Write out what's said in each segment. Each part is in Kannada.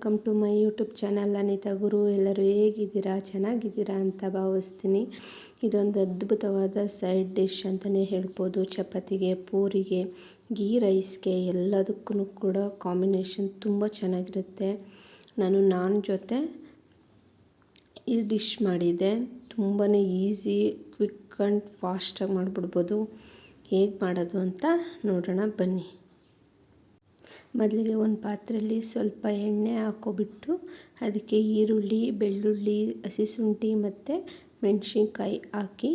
Welcome to my YouTube channel Anitha Guru. ಎಲ್ಲರೂ ಹೇಗಿದ್ದೀರಾ? ಚೆನ್ನಾಗಿದ್ದೀರಾ ಅಂತ ಭಾವಿಸ್ತೀನಿ. ಇದೊಂದು ಅದ್ಭುತವಾದ ಸೈಡ್ ಡಿಶ್ ಅಂತಲೇ ಹೇಳ್ಬೋದು. ಚಪಾತಿಗೆ, ಪೂರಿಗೆ, ಗೀ, ರೈಸ್ಗೆ ಎಲ್ಲದಕ್ಕೂ ಕೂಡ ಕಾಂಬಿನೇಷನ್ ತುಂಬ ಚೆನ್ನಾಗಿರುತ್ತೆ. ನಾನು ನಾನ್ ಜೊತೆ ಈ ಡಿಶ್ ಮಾಡಿದೆ ತುಂಬಾ ಈಸಿ, ಕ್ವಿಕ್ ಆ್ಯಂಡ್ ಫಾಸ್ಟಾಗಿ ಮಾಡಿಬಿಡ್ಬೋದು. ಹೇಗೆ ಮಾಡೋದು ಅಂತ ನೋಡೋಣ ಬನ್ನಿ. ಮೊದಲಿಗೆ ಒಂದು ಪಾತ್ರೆಯಲ್ಲಿ ಸ್ವಲ್ಪ ಎಣ್ಣೆ ಹಾಕ್ಕೊಬಿಟ್ಟು ಅದಕ್ಕೆ ಈರುಳ್ಳಿ, ಬೆಳ್ಳುಳ್ಳಿ ಹಸಿ ಶುಂಠಿ ಮತ್ತು ಮೆಣಸಿನ್ಕಾಯಿ ಹಾಕಿ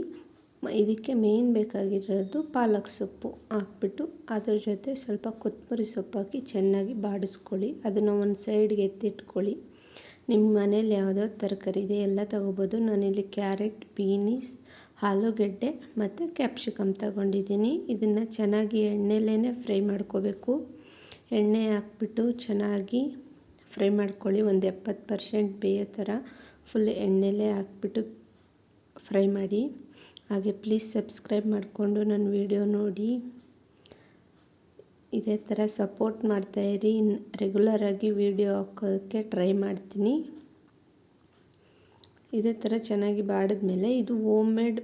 ಇದಕ್ಕೆ ಮೇಯ್ನ್ ಬೇಕಾಗಿರೋದು ಪಾಲಕ್ ಸೊಪ್ಪು ಹಾಕ್ಬಿಟ್ಟು ಅದ್ರ ಜೊತೆ ಸ್ವಲ್ಪ ಕೊತ್ತಂಬರಿ ಸೊಪ್ಪು ಹಾಕಿ ಚೆನ್ನಾಗಿ ಬಾಡಿಸ್ಕೊಳ್ಳಿ. ಅದನ್ನು ಒಂದು ಸೈಡ್ಗೆ ಎತ್ತಿಟ್ಕೊಳ್ಳಿ. ನಿಮ್ಮ ಮನೇಲಿ ಯಾವುದೋ ತರಕಾರಿ ಇದೆ ಎಲ್ಲ ತಗೋಬೋದು. ನಾನಿಲ್ಲಿ ಕ್ಯಾರೆಟ್, ಬೀನೀಸ್, ಆಲೂಗೆಡ್ಡೆ ಮತ್ತು ಕ್ಯಾಪ್ಸಿಕಮ್ ತಗೊಂಡಿದ್ದೀನಿ. ಇದನ್ನು ಚೆನ್ನಾಗಿ ಎಣ್ಣೆಲೇ ಫ್ರೈ ಮಾಡ್ಕೋಬೇಕು. ಎಣ್ಣೆ ಹಾಕ್ಬಿಟ್ಟು ಚೆನ್ನಾಗಿ ಫ್ರೈ ಮಾಡ್ಕೊಳ್ಳಿ. ಒಂದು ಎಪ್ಪತ್ತು ಪರ್ಸೆಂಟ್ ಬೇಯೋ ಥರ ಫುಲ್ ಎಣ್ಣೆಲೇ ಹಾಕ್ಬಿಟ್ಟು ಫ್ರೈ ಮಾಡಿ. ಹಾಗೆ ಪ್ಲೀಸ್ ಸಬ್ಸ್ಕ್ರೈಬ್ ಮಾಡಿಕೊಂಡು ನನ್ನ ವಿಡಿಯೋ ನೋಡಿ. ಇದೇ ಥರ ಸಪೋರ್ಟ್ ಮಾಡ್ತಾಯಿರಿ ರೆಗ್ಯುಲರಾಗಿ ವಿಡಿಯೋ ಹಾಕೋಕ್ಕೆ ಟ್ರೈ ಮಾಡ್ತೀನಿ. ಇದೇ ಥರ ಚೆನ್ನಾಗಿ ಬಾಡಿದ್ಮೇಲೆ ಇದು ಹೋಮ್ ಮೇಡ್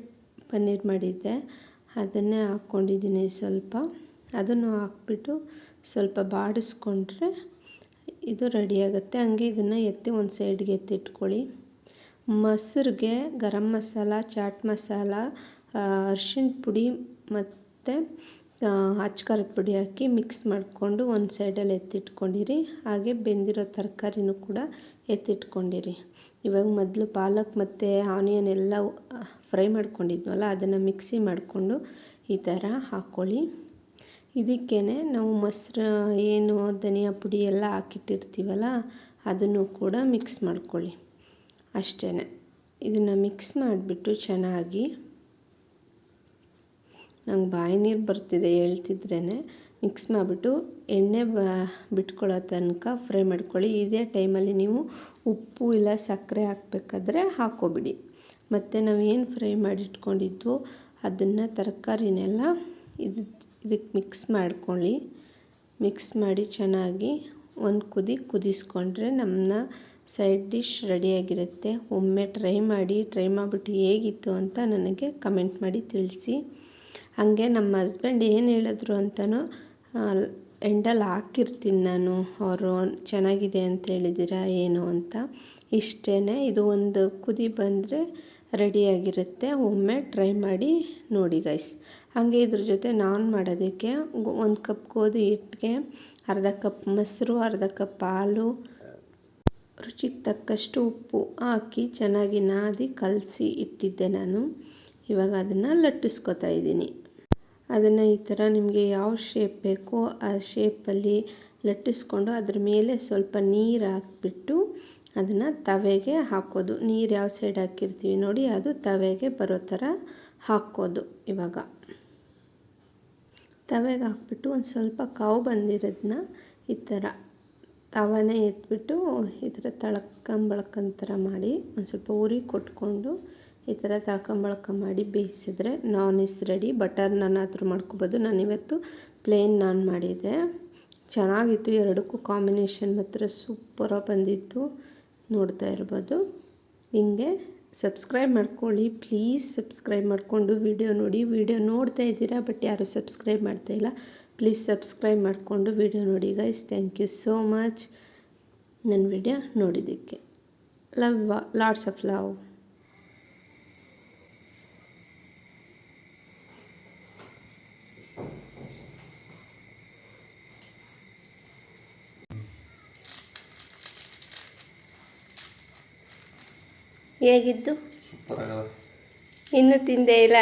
ಪನ್ನೀರ್ ಮಾಡಿದ್ದೆ. ಅದನ್ನೇ ಹಾಕ್ಕೊಂಡಿದ್ದೀನಿ ಸ್ವಲ್ಪ. ಅದನ್ನು ಹಾಕ್ಬಿಟ್ಟು ಸ್ವಲ್ಪ ಬಾಡಿಸ್ಕೊಂಡ್ರೆ ಇದು ರೆಡಿಯಾಗುತ್ತೆ ಹಂಗೆ ಇದನ್ನು ಎತ್ತಿ ಒಂದು ಸೈಡ್ಗೆ ಎತ್ತಿಟ್ಕೊಳ್ಳಿ. ಮೊಸರಿಗೆ ಗರಂ ಮಸಾಲ, ಚಾಟ್ ಮಸಾಲ ಅರ್ಶಿಣ ಪುಡಿ ಮತ್ತು ಅಚ್ಕಾರದ ಪುಡಿ ಹಾಕಿ ಮಿಕ್ಸ್ ಮಾಡಿಕೊಂಡು ಒಂದು ಸೈಡಲ್ಲಿ ಎತ್ತಿಟ್ಕೊಂಡಿರಿ. ಹಾಗೆ ಬೆಂದಿರೋ ತರಕಾರಿನೂ ಕೂಡ ಎತ್ತಿಟ್ಕೊಂಡಿರಿ. ಇವಾಗ ಮೊದಲು ಪಾಲಕ್ ಮತ್ತು ಆನಿಯನ್ ಎಲ್ಲ ಫ್ರೈ ಮಾಡ್ಕೊಂಡಿದ್ವಲ್ಲ, ಅದನ್ನು ಮಿಕ್ಸಿ ಮಾಡಿಕೊಂಡು ಈ ಥರ ಹಾಕ್ಕೊಳ್ಳಿ ಇದಕ್ಕೇ ನಾವು ಮೊಸರು, ಏನು, ಧನಿಯಾ ಪುಡಿ ಎಲ್ಲ ಹಾಕಿಟ್ಟಿರ್ತೀವಲ್ಲ, ಅದನ್ನು ಕೂಡ ಮಿಕ್ಸ್ ಮಾಡ್ಕೊಳ್ಳಿ. ಅಷ್ಟೇ ಇದನ್ನು ಮಿಕ್ಸ್ ಮಾಡಿಬಿಟ್ಟು ಚೆನ್ನಾಗಿ ನಂಗೆ ಬಾಯಿ ನೀರು ಬರ್ತಿದೆ ಹೇಳ್ತಿದ್ರೇ ಮಿಕ್ಸ್ ಮಾಡಿಬಿಟ್ಟು ಎಣ್ಣೆ ಬ, ಬಿಟ್ಕೊಳ್ಳೋ ತನಕ ಫ್ರೈ ಮಾಡ್ಕೊಳ್ಳಿ. ಇದೇ ಟೈಮಲ್ಲಿ ನೀವು ಉಪ್ಪು ಇಲ್ಲ ಸಕ್ಕರೆ ಹಾಕಬೇಕಾದ್ರೆ ಹಾಕೋಬಿಡಿ ಮತ್ತು ನಾವು ಏನು ಫ್ರೈ ಮಾಡಿಟ್ಕೊಂಡಿದ್ವೋ ಅದನ್ನು ತರಕಾರಿನೆಲ್ಲ ಇದು ಇದಕ್ಕೆ ಮಿಕ್ಸ್ ಮಾಡ್ಕೊಳ್ಳಿ. ಮಿಕ್ಸ್ ಮಾಡಿ ಚೆನ್ನಾಗಿ ಒಂದು ಕುದಿ ಕುದಿಸ್ಕೊಂಡ್ರೆ ನಮ್ಮನ್ನ ಸೈಡ್ ಡಿಶ್ ರೆಡಿಯಾಗಿರುತ್ತೆ ಒಮ್ಮೆ ಟ್ರೈ ಮಾಡಿ ಟ್ರೈ ಮಾಡಿಬಿಟ್ಟು ಹೇಗಿತ್ತು ಅಂತ ನನಗೆ ಕಮೆಂಟ್ ಮಾಡಿ ತಿಳಿಸಿ. ಹಾಗೆ ನಮ್ಮ ಹಸ್ಬೆಂಡ್ ಏನು ಹೇಳಿದ್ರು ಅಂತಲೂ ಎಂಡಲ್ಲಿ ಹಾಕಿರ್ತೀನಿ ನಾನು. ಅವರು ಚೆನ್ನಾಗಿದೆ ಅಂತ ಹೇಳಿದ್ದೀರಾ, ಏನು ಅಂತ. ಇಷ್ಟೇ ಇದು ಒಂದು ಕುದಿ ಬಂದರೆ ರೆಡಿಯಾಗಿರುತ್ತೆ. ಒಮ್ಮೆ ಟ್ರೈ ಮಾಡಿ ನೋಡಿ ಗೈಸ್ ಹಾಗೆ ಇದ್ರ ಜೊತೆ ನಾನ್ ಮಾಡೋದಕ್ಕೆ ಒಂದು ಕಪ್ ಗೋಧಿ ಹಿಟ್ಟಿಗೆ ಅರ್ಧ ಕಪ್ ಮೊಸರು, ಅರ್ಧ ಕಪ್ ಹಾಲು, ರುಚಿಗೆ ತಕ್ಕಷ್ಟು ಉಪ್ಪು ಹಾಕಿ ಚೆನ್ನಾಗಿ ನಾದಿ ಕಲಸಿ ಇಟ್ಟಿದ್ದೆ ನಾನು. ಇವಾಗ ಅದನ್ನು ಲಟ್ಟಿಸ್ಕೊತಾ ಇದ್ದೀನಿ. ಅದನ್ನು ಈ ಥರ ನಿಮಗೆ ಯಾವ ಶೇಪ್ ಬೇಕೋ ಆ ಶೇಪಲ್ಲಿ ಲಟ್ಟಿಸ್ಕೊಂಡು ಅದ್ರ ಮೇಲೆ ಸ್ವಲ್ಪ ನೀರು ಹಾಕ್ಬಿಟ್ಟು ಅದನ್ನು ತವೆಗೆ ಹಾಕೋದು. ನೀರು ಯಾವ ಸೈಡ್ ಹಾಕಿರ್ತೀವಿ ನೋಡಿ, ಅದು ತವೆಗೆ ಬರೋ ಥರ ಹಾಕೋದು ಇವಾಗ. ತವೆಗೆ ಹಾಕ್ಬಿಟ್ಟು ಒಂದು ಸ್ವಲ್ಪ ಕಾವು ಬಂದಿರೋದನ್ನ ಈ ಥರ ತವನೇ ಎತ್ಬಿಟ್ಟು ಈ ಥರ ತಳ್ಕೊಂಬಳ್ಕೊಂಥರ ಮಾಡಿ ಒಂದು ಸ್ವಲ್ಪ ಉರಿ ಕೊಟ್ಕೊಂಡು ಈ ಥರ ತಳ್ಕಂಬಳ್ಕ ಮಾಡಿ ಬೇಯಿಸಿದ್ರೆ naan is ready butter naan ಆದರೂ ಮಾಡ್ಕೊಬೋದು. ನಾನಿವತ್ತು ಪ್ಲೇನ್ ನಾನ್ ಮಾಡಿದ್ದೆ. ಚೆನ್ನಾಗಿತ್ತು. ಎರಡಕ್ಕೂ ಕಾಂಬಿನೇಷನ್ ಮಾತ್ರ ಸೂಪರಾಗಿ ಬಂದಿತ್ತು. ನೋಡ್ತಾ ಇರ್ಬೋದು. ಹಿಂಗೆ ಸಬ್ಸ್ಕ್ರೈಬ್ ಮಾಡ್ಕೊಳ್ಳಿ. ಪ್ಲೀಸ್ ಸಬ್ಸ್ಕ್ರೈಬ್ ಮಾಡಿಕೊಂಡು ವಿಡಿಯೋ ನೋಡಿ. ವಿಡಿಯೋ ನೋಡ್ತಾ ಇದ್ದೀರಾ ಬಟ್ ಯಾರೂ ಸಬ್ಸ್ಕ್ರೈಬ್ ಮಾಡ್ತಾ ಇಲ್ಲ ಪ್ಲೀಸ್ ಸಬ್ಸ್ಕ್ರೈಬ್ ಮಾಡಿಕೊಂಡು ವಿಡಿಯೋ ನೋಡಿ guys thank you so much ನನ್ನ ವಿಡಿಯೋ ನೋಡಿದ್ದಕ್ಕೆ. ಲವ್ ಲಾಟ್ಸ್ ಆಫ್ ಲವ್ ಹೇಗಿದ್ದು? ಇನ್ನೂ ತಿಂದೆ ಇಲ್ಲ.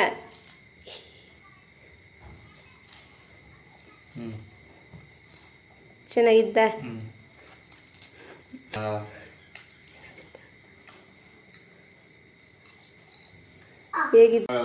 ಚೆನ್ನಾಗಿದ್ದ? ಹೇಗಿದ್ದು?